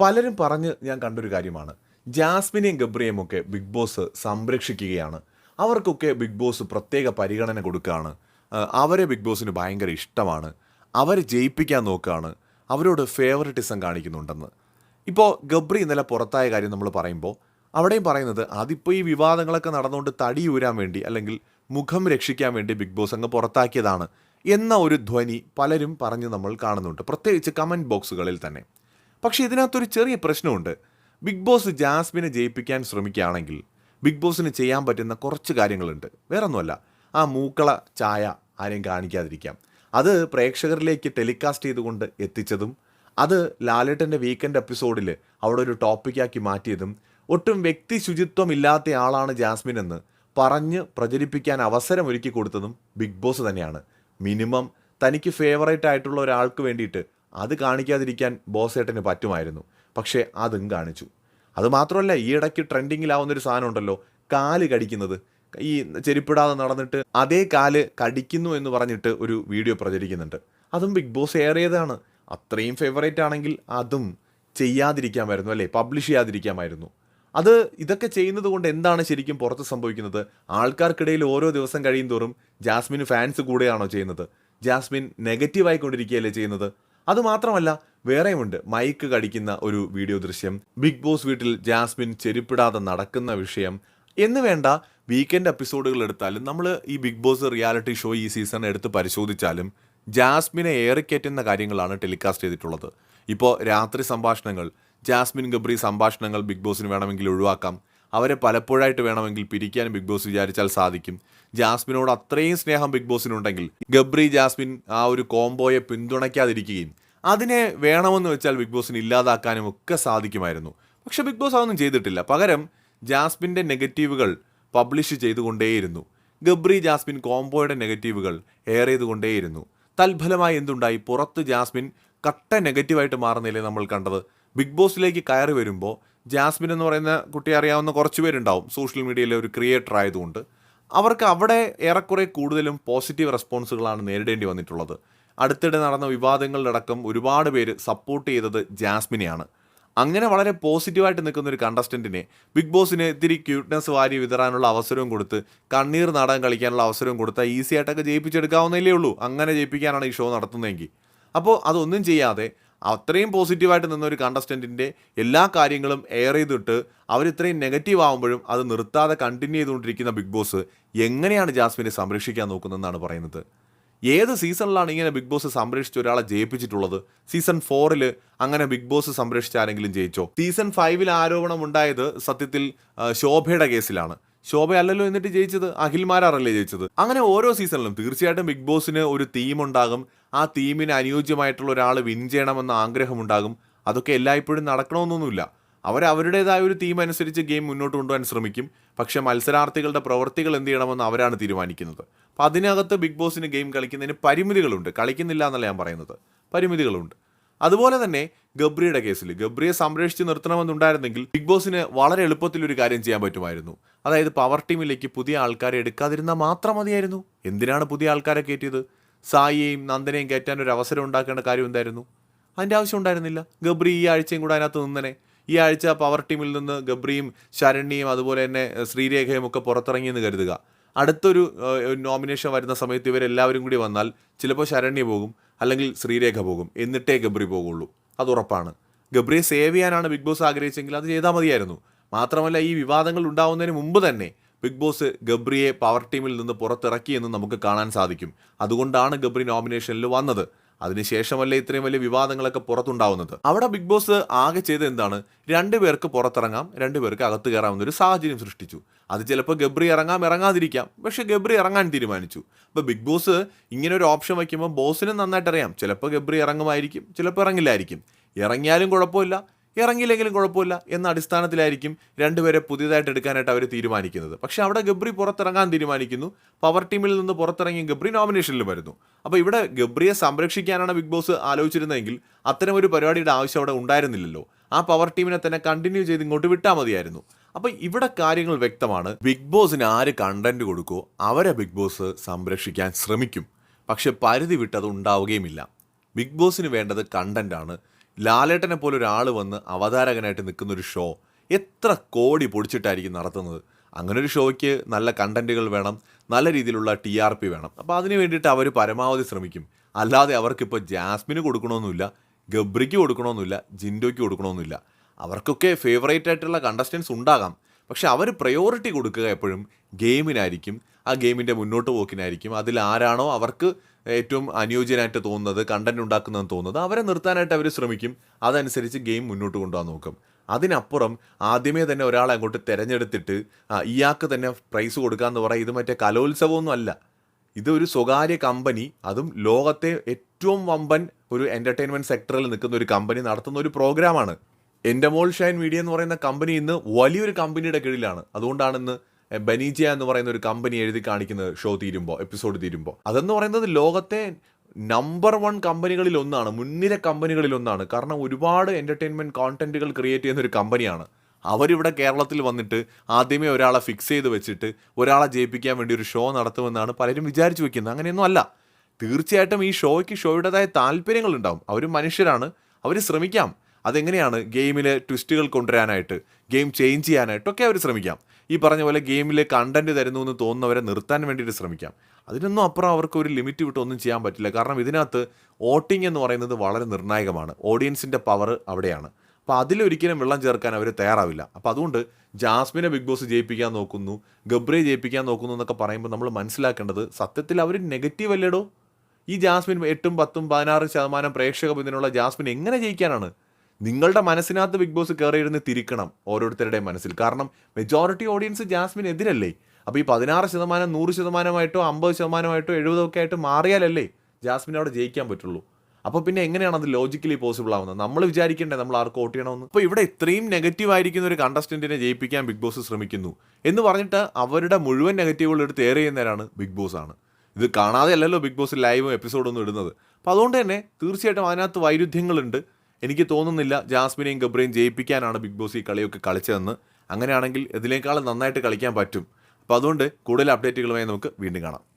പലരും പറഞ്ഞ് ഞാൻ കണ്ടൊരു കാര്യമാണ്. ജാസ്മിനെയും ഗബ്രിയെയും ഒക്കെ ബിഗ് ബോസ് സംരക്ഷിക്കുകയാണ്. അവർക്കൊക്കെ ബിഗ് ബോസ് പ്രത്യേക പരിഗണന കൊടുക്കുകയാണ്. അവരെ ബിഗ് ബോസിന് ഭയങ്കര ഇഷ്ടമാണ്. അവരെ ജയിപ്പിക്കാൻ നോക്കുകയാണ്. അവരോട് ഫേവറിറ്റിസം കാണിക്കുന്നുണ്ടെന്ന്. ഇപ്പോൾ ഗബ്രി ഇന്നലെ പുറത്തായ കാര്യം നമ്മൾ പറയുമ്പോൾ അവിടെയും പറയുന്നത് അതിപ്പോൾ ഈ വിവാദങ്ങളൊക്കെ നടന്നുകൊണ്ട് തടി ഊരാൻ വേണ്ടി അല്ലെങ്കിൽ മുഖം രക്ഷിക്കാൻ വേണ്ടി ബിഗ് ബോസ് അങ്ങ് പുറത്താക്കിയതാണ് എന്ന ഒരു ധ്വനി പലരും പറഞ്ഞ് നമ്മൾ കാണുന്നുണ്ട്. പ്രത്യേകിച്ച് കമന്റ് ബോക്സുകളിൽ തന്നെ. പക്ഷേ ഇതിനകത്തൊരു ചെറിയ പ്രശ്നമുണ്ട്. ബിഗ് ബോസ് ജാസ്മിനെ ജയിപ്പിക്കാൻ ശ്രമിക്കുകയാണെങ്കിൽ ബിഗ് ബോസിന് ചെയ്യാൻ പറ്റുന്ന കുറച്ച് കാര്യങ്ങളുണ്ട്. വേറൊന്നുമല്ല ആ മൂക്കള ചായ ആരെയും കാണിക്കാതിരിക്കാം. അത് പ്രേക്ഷകരിലേക്ക് ടെലികാസ്റ്റ് ചെയ്തുകൊണ്ട് എത്തിച്ചതും അത് ലാലേട്ടന്റെ വീക്കെൻഡ് എപ്പിസോഡിൽ അവിടെ ഒരു ടോപ്പിക്കാക്കി മാറ്റിയതും ഒട്ടും വ്യക്തി ശുചിത്വം ഇല്ലാത്ത ആളാണ് ജാസ്മിൻ എന്ന് പറഞ്ഞ് പ്രചരിപ്പിക്കാൻ അവസരം ഒരുക്കി കൊടുത്തതും ബിഗ് ബോസ് തന്നെയാണ്. മിനിമം തനിക്ക് ഫേവറേറ്റ് ആയിട്ടുള്ള ഒരാൾക്ക് വേണ്ടിയിട്ട് അത് കാണിക്കാതിരിക്കാൻ ബോസേട്ടന് പറ്റുമായിരുന്നു. പക്ഷേ അതും കാണിച്ചു. അതുമാത്രമല്ല ഈ ഇടയ്ക്ക് ട്രെൻഡിങ്ങിലാവുന്ന ഒരു സാധനം ഉണ്ടല്ലോ കാൽ കടിക്കുന്നത്. ഈ ചെരുപ്പിടാതെ നടന്നിട്ട് അതേ കാൽ കടിക്കുന്നു എന്ന് പറഞ്ഞിട്ട് ഒരു വീഡിയോ പ്രചരിക്കുന്നുണ്ട്. അതും ബിഗ് ബോസ് ഏറിയതാണ് അത്രയും ഫേവറേറ്റ് ആണെങ്കിൽ അതും ചെയ്യാതിരിക്കാമായിരുന്നു അല്ലേ? പബ്ലിഷ് ചെയ്യാതിരിക്കാമായിരുന്നു. അത് ഇതൊക്കെ ചെയ്യുന്നത് കൊണ്ട് എന്താണ് ശരിക്കും പുറത്ത് സംഭവിക്കുന്നത്? ആൾക്കാർക്കിടയിൽ ഓരോ ദിവസം കഴിയും തോറും ജാസ്മിന് ഫാൻസ് കൂടെയാണോ ചെയ്യുന്നത്? ജാസ്മിൻ നെഗറ്റീവ് ആയിക്കൊണ്ടിരിക്കുകയല്ലേ ചെയ്യുന്നത്? അതുമാത്രമല്ല വേറെയുമുണ്ട്. മൈക്ക് കടിക്കുന്ന ഒരു വീഡിയോ ദൃശ്യം ബിഗ് ബോസ് വീട്ടിൽ ജാസ്മിൻ ചെരുപ്പിടാതെ നടക്കുന്ന വിഷയം. എന്ന് വേണ്ട വീക്കെൻഡ് എപ്പിസോഡുകൾ എടുത്താലും നമ്മൾ ഈ ബിഗ് ബോസ് റിയാലിറ്റി ഷോ ഈ സീസൺ എടുത്ത് പരിശോധിച്ചാലും ജാസ്മിനെ ഏറിക്കയറ്റുന്ന കാര്യങ്ങളാണ് ടെലികാസ്റ്റ് ചെയ്തിട്ടുള്ളത്. ഇപ്പോൾ രാത്രി സംഭാഷണങ്ങൾ ജാസ്മിൻ ഗബ്രി സംഭാഷണങ്ങൾ ബിഗ് ബോസിന് വേണമെങ്കിൽ ഒഴിവാക്കാം. അവരെ പലപ്പോഴായിട്ട് വേണമെങ്കിൽ പിരിക്കാൻ ബിഗ് ബോസ് വിചാരിച്ചാൽ സാധിക്കും. ജാസ്മിനോട് അത്രയും സ്നേഹം ബിഗ് ബോസിനുണ്ടെങ്കിൽ ഗബ്രി ജാസ്മിൻ ആ ഒരു കോംബോയെ പിന്തുണയ്ക്കാതിരിക്കുകയും അതിനെ വേണമെന്ന് വെച്ചാൽ ബിഗ് ബോസിന് ഇല്ലാതാക്കാനും ഒക്കെ സാധിക്കുമായിരുന്നു. പക്ഷെ ബിഗ് ബോസ് അതൊന്നും ചെയ്തിട്ടില്ല. പകരം ജാസ്മിന്റെ നെഗറ്റീവുകൾ പബ്ലിഷ് ചെയ്തുകൊണ്ടേയിരുന്നു. ഗബ്രി ജാസ്മിൻ കോംബോയുടെ നെഗറ്റീവുകൾ എയർ ചെയ്തുകൊണ്ടേയിരുന്നു. തൽഫലമായി എന്തുണ്ടായി? പുറത്ത് ജാസ്മിൻ കട്ട നെഗറ്റീവായിട്ട് മാറുന്നില്ലേ നമ്മൾ കണ്ടത്? ബിഗ് ബോസിലേക്ക് കയറി വരുമ്പോൾ ജാസ്മിൻ എന്ന് പറയുന്ന കുട്ടിയെ അറിയാവുന്ന കുറച്ച് പേരുണ്ടാവും. സോഷ്യൽ മീഡിയയിലെ ഒരു ക്രിയേറ്റർ ആയതുകൊണ്ട്. അവർക്ക് അവിടെ ഏറെക്കുറെ കൂടുതലും പോസിറ്റീവ് റെസ്പോൺസുകളാണ് നേരിടേണ്ടി വന്നിട്ടുള്ളത്. അടുത്തിടെ നടന്ന വിവാദങ്ങളിലടക്കം ഒരുപാട് പേര് സപ്പോർട്ട് ചെയ്തത് ജാസ്മിനെയാണ്. അങ്ങനെ വളരെ പോസിറ്റീവായിട്ട് നിൽക്കുന്ന ഒരു കണ്ടസ്റ്റന്റിനെ ബിഗ് ബോസിന് ഇത്തിരി ക്യൂട്ട്നെസ് വാരി വിതറാനുള്ള അവസരവും കൊടുത്ത് കണ്ണീർ നാടകം കളിക്കാനുള്ള അവസരവും കൊടുത്താൽ ഈസി ആയിട്ടൊക്കെ ജയിപ്പിച്ചെടുക്കാവുന്നതല്ലേ ഉള്ളൂ. അങ്ങനെ ജയിപ്പിക്കാനാണ് ഈ ഷോ നടത്തുന്നതെങ്കിൽ. അപ്പോൾ അതൊന്നും ചെയ്യാതെ അത്രയും പോസിറ്റീവായിട്ട് നിന്ന ഒരു കണ്ടസ്റ്റന്റിന്റെ എല്ലാ കാര്യങ്ങളും എയർ ചെയ്തിട്ട് അവർ ഇത്രയും നെഗറ്റീവ് ആകുമ്പോഴും അത് നിർത്താതെ കണ്ടിന്യൂ ചെയ്തുകൊണ്ടിരിക്കുന്ന ബിഗ് ബോസ് എങ്ങനെയാണ് ജാസ്മിനെ സംരക്ഷിക്കാൻ നോക്കുന്നതെന്നാണ് പറയുന്നത്? ഏത് സീസണിലാണ് ഇങ്ങനെ ബിഗ് ബോസ് സംരക്ഷിച്ച ഒരാളെ ജയിപ്പിച്ചിട്ടുള്ളത്? സീസൺ ഫോറിൽ അങ്ങനെ ബിഗ് ബോസ് സംരക്ഷിച്ച ആരെങ്കിലും ജയിച്ചോ? സീസൺ ഫൈവിൽ ആരോപണം ഉണ്ടായത് സത്യത്തിൽ ശോഭയുടെ കേസിലാണ്. ശോഭ അല്ലല്ലോ എന്നിട്ട് ജയിച്ചത്? അഖിൽമാരാറല്ലേ ജയിച്ചത്? അങ്ങനെ ഓരോ സീസണിലും തീർച്ചയായിട്ടും ബിഗ് ബോസിന് ഒരു തീം ഉണ്ടാകും. ആ തീമിന് അനുയോജ്യമായിട്ടുള്ള ഒരാൾ വിൻ ചെയ്യണമെന്ന ആഗ്രഹമുണ്ടാകും. അതൊക്കെ എല്ലായ്പ്പോഴും നടക്കണമെന്നൊന്നുമില്ല. അവർ അവരുടേതായ ഒരു തീം അനുസരിച്ച് ഗെയിം മുന്നോട്ട് കൊണ്ടുപോകാൻ ശ്രമിക്കും. പക്ഷേ മത്സരാർത്ഥികളുടെ പ്രവൃത്തികൾ എന്ത് ചെയ്യണമെന്ന് അവരാണ് തീരുമാനിക്കുന്നത്. അപ്പോൾ അതിനകത്ത് ബിഗ് ബോസിന് ഗെയിം കളിക്കുന്നതിന് പരിമിതികളുണ്ട്. കളിക്കുന്നില്ല എന്നല്ല ഞാൻ പറയുന്നത്. പരിമിതികളുണ്ട്. അതുപോലെ തന്നെ ഗബ്രിയുടെ കേസിൽ ഗബ്രിയെ സംരക്ഷിച്ച് നിർത്തണമെന്നുണ്ടായിരുന്നെങ്കിൽ ബിഗ് ബോസിന് വളരെ എളുപ്പത്തിൽ ഒരു കാര്യം ചെയ്യാൻ പറ്റുമായിരുന്നു. അതായത് പവർ ടീമിലേക്ക് പുതിയ ആൾക്കാരെ എടുക്കാതിരുന്നാൽ മാത്രം മതിയായിരുന്നു. എന്തിനാണ് പുതിയ ആൾക്കാരെ കയറ്റിയത്? സായിയെയും നന്ദനെയും കയറ്റാൻ ഒരു അവസരം ഉണ്ടാക്കേണ്ട കാര്യം എന്തായിരുന്നു? അതിന്റെ ആവശ്യം ഉണ്ടായിരുന്നില്ല. ഗബ്രി ഈ ആഴ്ചയും കൂടെ അതിനകത്ത് നിന്നനെ. ഈ ആഴ്ച പവർ ടീമിൽ നിന്ന് ഗബ്രിയും ശരണ്യയും അതുപോലെ തന്നെ ശ്രീരേഖയും ഒക്കെ പുറത്തിറങ്ങിയെന്ന് കരുതുക. അടുത്തൊരു നോമിനേഷൻ വരുന്ന സമയത്ത് ഇവരെല്ലാവരും കൂടി വന്നാൽ ചിലപ്പോൾ ശരണ്യ പോകും അല്ലെങ്കിൽ ശ്രീരേഖ പോകും. എന്നിട്ടേ ഗബ്രി പോകുള്ളൂ. അത് ഉറപ്പാണ്. ഗബ്രിയെ സേവ് ചെയ്യാനാണ് ബിഗ് ബോസ് ആഗ്രഹിച്ചെങ്കിൽ അത് ചെയ്താൽ മതിയായിരുന്നു. മാത്രമല്ല ഈ വിവാദങ്ങൾ ഉണ്ടാവുന്നതിന് മുമ്പ് തന്നെ ബിഗ് ബോസ് ഗബ്രിയെ പവർ ടീമിൽ നിന്ന് പുറത്തിറക്കിയെന്ന് നമുക്ക് കാണാൻ സാധിക്കും. അതുകൊണ്ടാണ് ഗബ്രി നോമിനേഷനിൽ വന്നത്. അതിനുശേഷമല്ലേ ഇത്രയും വലിയ വിവാദങ്ങളൊക്കെ പുറത്തുണ്ടാവുന്നത്? അവിടെ ബിഗ് ബോസ് ആകെ ചെയ്ത് എന്താണ്? രണ്ടുപേർക്ക് പുറത്തിറങ്ങാം രണ്ടുപേർക്ക് അകത്ത് കയറാമെന്നൊരു സാഹചര്യം സൃഷ്ടിച്ചു. അത് ചിലപ്പോൾ ഗബ്രി ഇറങ്ങാം ഇറങ്ങാതിരിക്കാം. പക്ഷേ ഗബ്രി ഇറങ്ങാൻ തീരുമാനിച്ചു. അപ്പോൾ ബിഗ് ബോസ് ഇങ്ങനെ ഒരു ഓപ്ഷൻ വയ്ക്കുമ്പോൾ ബോസിനും നന്നായിട്ട് അറിയാം ചിലപ്പോൾ ഗബ്രി ഇറങ്ങുമായിരിക്കും ചിലപ്പോൾ ഇറങ്ങില്ലായിരിക്കും. ഇറങ്ങിയാലും കുഴപ്പമില്ല. ഇറങ്ങിയില്ലെങ്കിലും കുഴപ്പമില്ല എന്ന അടിസ്ഥാനത്തിലായിരിക്കും രണ്ടുപേരെ പുതിയതായിട്ട് എടുക്കാനായിട്ട് അവർ തീരുമാനിക്കുന്നത്. പക്ഷേ അവിടെ ഗബ്രി പുറത്തിറങ്ങാൻ തീരുമാനിക്കുന്നു. പവർ ടീമിൽ നിന്ന് പുറത്തിറങ്ങിയ ഗബ്രി നോമിനേഷനിൽ വരുന്നു. അപ്പോൾ ഇവിടെ ഗബ്രിയെ സംരക്ഷിക്കാനാണ് ബിഗ് ബോസ് ആലോചിച്ചിരുന്നതെങ്കിൽ അത്തരം ഒരു പരിപാടിയുടെ ആവശ്യം അവിടെ ഉണ്ടായിരുന്നില്ലല്ലോ. ആ പവർ ടീമിനെ തന്നെ കണ്ടിന്യൂ ചെയ്ത് ഇങ്ങോട്ട് വിട്ടാൽ മതിയായിരുന്നു. അപ്പോൾ ഇവിടെ കാര്യങ്ങൾ വ്യക്തമാണ്. ബിഗ് ബോസിന് ആര് കണ്ടന്റ് കൊടുക്കുമോ അവരെ ബിഗ് ബോസ് സംരക്ഷിക്കാൻ ശ്രമിക്കും. പക്ഷെ പരിധി വിട്ടത് ഉണ്ടാവുകയുമില്ല. ബിഗ് ബോസിന് വേണ്ടത് കണ്ടന്റാണ് ലാലേട്ടനെ പോലെ ഒരാൾ വന്ന് അവതാരകനായിട്ട് നിൽക്കുന്ന ഒരു ഷോ എത്ര കോടി പൊടിച്ചിട്ടായിരിക്കും നടത്തുന്നത്? അങ്ങനെ ഒരു ഷോയ്ക്ക് നല്ല കണ്ടന്റുകൾ വേണം നല്ല രീതിയിലുള്ള ടി ആർ പി വേണം. അപ്പോൾ അതിന് വേണ്ടിയിട്ട് അവർ പരമാവധി ശ്രമിക്കും. അല്ലാതെ അവർക്കിപ്പോൾ ജാസ്മിന് കൊടുക്കണമെന്നില്ല ഗബ്രിക്ക് കൊടുക്കണമെന്നില്ല ജിൻഡോയ്ക്ക് കൊടുക്കണമെന്നില്ല. അവർക്കൊക്കെ ഫേവറേറ്റ് ആയിട്ടുള്ള കണ്ടസ്റ്റൻസ് ഉണ്ടാകാം. പക്ഷെ അവർ പ്രയോറിറ്റി കൊടുക്കുക എപ്പോഴും ഗെയിമിനായിരിക്കും. ആ ഗെയിമിന്റെ മുന്നോട്ട് പോക്കിനായിരിക്കും. അതിൽ ആരാണോ അവർക്ക് ഏറ്റവും അനുയോജ്യനായിട്ട് തോന്നുന്നത് കണ്ടന്റ് ഉണ്ടാക്കുന്നതെന്ന് തോന്നുന്നത് അവരെ നിർത്താനായിട്ട് അവർ ശ്രമിക്കും. അതനുസരിച്ച് ഗെയിം മുന്നോട്ട് കൊണ്ടുപോകാൻ നോക്കും. അതിനപ്പുറം ആദ്യമേ തന്നെ ഒരാളെ അങ്ങോട്ട് തിരഞ്ഞെടുത്തിട്ട് ഇയാൾക്ക് തന്നെ പ്രൈസ് കൊടുക്കാന്ന് പറയാം ഇത് മറ്റേ കലോത്സവമൊന്നും അല്ല. ഇതൊരു സ്വകാര്യ കമ്പനി അതും ലോകത്തെ ഏറ്റവും വമ്പൻ ഒരു എന്റർടൈൻമെന്റ് സെക്ടറിൽ നിൽക്കുന്ന ഒരു കമ്പനി നടത്തുന്ന ഒരു പ്രോഗ്രാമാണ് എന്റെ മോൾ ഷൈൻ മീഡിയ എന്ന് പറയുന്ന കമ്പനി ഇന്ന് വലിയൊരു കമ്പനിയുടെ കീഴിലാണ്. അതുകൊണ്ടാണ് ഇന്ന് ബനീജിയ എന്ന് പറയുന്ന ഒരു കമ്പനി എഴുതി കാണിക്കുന്നത് ഷോ തീരുമ്പോൾ എപ്പിസോഡ് തീരുമ്പോൾ അതെന്ന് പറയുന്നത് ലോകത്തെ നമ്പർ വൺ കമ്പനികളിൽ ഒന്നാണ് മുൻനിര കമ്പനികളിൽ ഒന്നാണ്. കാരണം ഒരുപാട് എന്റർടൈൻമെന്റ് കോണ്ടന്റുകൾ ക്രിയേറ്റ് ചെയ്യുന്ന ഒരു കമ്പനിയാണ് അവരിവിടെ കേരളത്തിൽ വന്നിട്ട് ആദ്യമേ ഒരാളെ ഫിക്സ് ചെയ്ത് വെച്ചിട്ട് ഒരാളെ ജയിപ്പിക്കാൻ വേണ്ടി ഒരു ഷോ നടത്തുമെന്നാണ് പലരും വിചാരിച്ചു വെക്കുന്നത്. അങ്ങനെയൊന്നും അല്ല. തീർച്ചയായിട്ടും ഈ ഷോയ്ക്ക് ഷോയുടേതായ താല്പര്യങ്ങളുണ്ടാവും അവർ മനുഷ്യരാണ്. അവർ ശ്രമിക്കാം. അതെങ്ങനെയാണ് ഗെയിമിലെ ട്വിസ്റ്റുകൾ കൊണ്ടുവരാനായിട്ട് ഗെയിം ചേഞ്ച് ചെയ്യാനായിട്ടൊക്കെ അവർ ശ്രമിക്കാം. ഈ പറഞ്ഞ പോലെ ഗെയിമിൽ കണ്ടന്റ് തരുന്നു എന്ന് തോന്നുന്നവരെ നിർത്താൻ വേണ്ടിയിട്ട് ശ്രമിക്കാം. അതിനൊന്നും അപ്പുറം അവർക്ക് ഒരു ലിമിറ്റ് വിട്ട് ഒന്നും ചെയ്യാൻ പറ്റില്ല. കാരണം ഇതിനകത്ത് വോട്ടിംഗ് എന്ന് പറയുന്നത് വളരെ നിർണായകമാണ്. ഓഡിയൻസിന്റെ പവർ അവിടെയാണ്. അപ്പോൾ അതിലൊരിക്കലും വെള്ളം ചേർക്കാൻ അവർ തയ്യാറാവില്ല. അപ്പോൾ അതുകൊണ്ട് ജാസ്മിനെ ബിഗ് ബോസ് ജയിപ്പിക്കാൻ നോക്കുന്നു ഗബ്രയെ ജയിപ്പിക്കാൻ നോക്കുന്നു എന്നൊക്കെ പറയുമ്പോൾ നമ്മൾ മനസ്സിലാക്കേണ്ടത് സത്യത്തിൽ അവർ നെഗറ്റീവ് അല്ലേടോ? ഈ ജാസ്മിൻ എട്ടും പത്തും പതിനാറും ശതമാനം പ്രേക്ഷക പിന്തുണയുള്ള ജാസ്മിൻ എങ്ങനെ ജയിക്കാനാണ്? നിങ്ങളുടെ മനസ്സിനകത്ത് ബിഗ് ബോസ് കയറിയിരുന്ന് തിരിക്കണം ഓരോരുത്തരുടെയും മനസ്സിൽ. കാരണം മെജോറിറ്റി ഓഡിയൻസ് ജാസ്മിൻ എതിരല്ലേ അപ്പോൾ ഈ പതിനാറ് ശതമാനം നൂറ് ശതമാനമായിട്ടോ അമ്പത് ശതമാനമായിട്ടോ എഴുപതൊക്കെ ആയിട്ട് മാറിയാലല്ലേ ജാസ്മിൻ അവിടെ ജയിക്കാൻ പറ്റുള്ളൂ? അപ്പോൾ പിന്നെ എങ്ങനെയാണ് അത് ലോജിക്കലി പോസിബിൾ ആവുന്നത്? നമ്മൾ വിചാരിക്കണ്ടേ നമ്മൾ ആർക്ക് വോട്ട് ചെയ്യണമെന്ന്? അപ്പോൾ ഇവിടെ ഇത്രയും നെഗറ്റീവ് ആയിരിക്കുന്ന ഒരു കണ്ടസ്റ്റന്റിനെ ജയിപ്പിക്കാൻ ബിഗ് ബോസ് ശ്രമിക്കുന്നു. എന്ന് പറഞ്ഞിട്ട് അവരുടെ മുഴുവൻ നെഗറ്റീവുകൾ എടുത്ത് ഏറെ ചെയ്യുന്നവരാണ് ബിഗ് ബോസ് ആണ്. ഇത് കാണാതെ അല്ലല്ലോ ബിഗ് ബോസ് ലൈവും എപ്പിസോഡൊന്നും ഇടുന്നത്. അപ്പോൾ അതുകൊണ്ട് തന്നെ തീർച്ചയായിട്ടും അതിനകത്ത് വൈരുദ്ധ്യങ്ങളുണ്ട്. എനിക്ക് തോന്നുന്നില്ല ജാസ്മിനെയും ഗബ്രയും ജയിപ്പിക്കാനാണ് ബിഗ് ബോസ് ഈ കളിയൊക്കെ കളിച്ചതെന്ന്. അങ്ങനെയാണെങ്കിൽ ഇതിനേക്കാളും നന്നായിട്ട് കളിക്കാൻ പറ്റും. അപ്പോൾ അതുകൊണ്ട് കൂടുതൽ അപ്ഡേറ്റുകളുമായി നമുക്ക് വീണ്ടും കാണാം.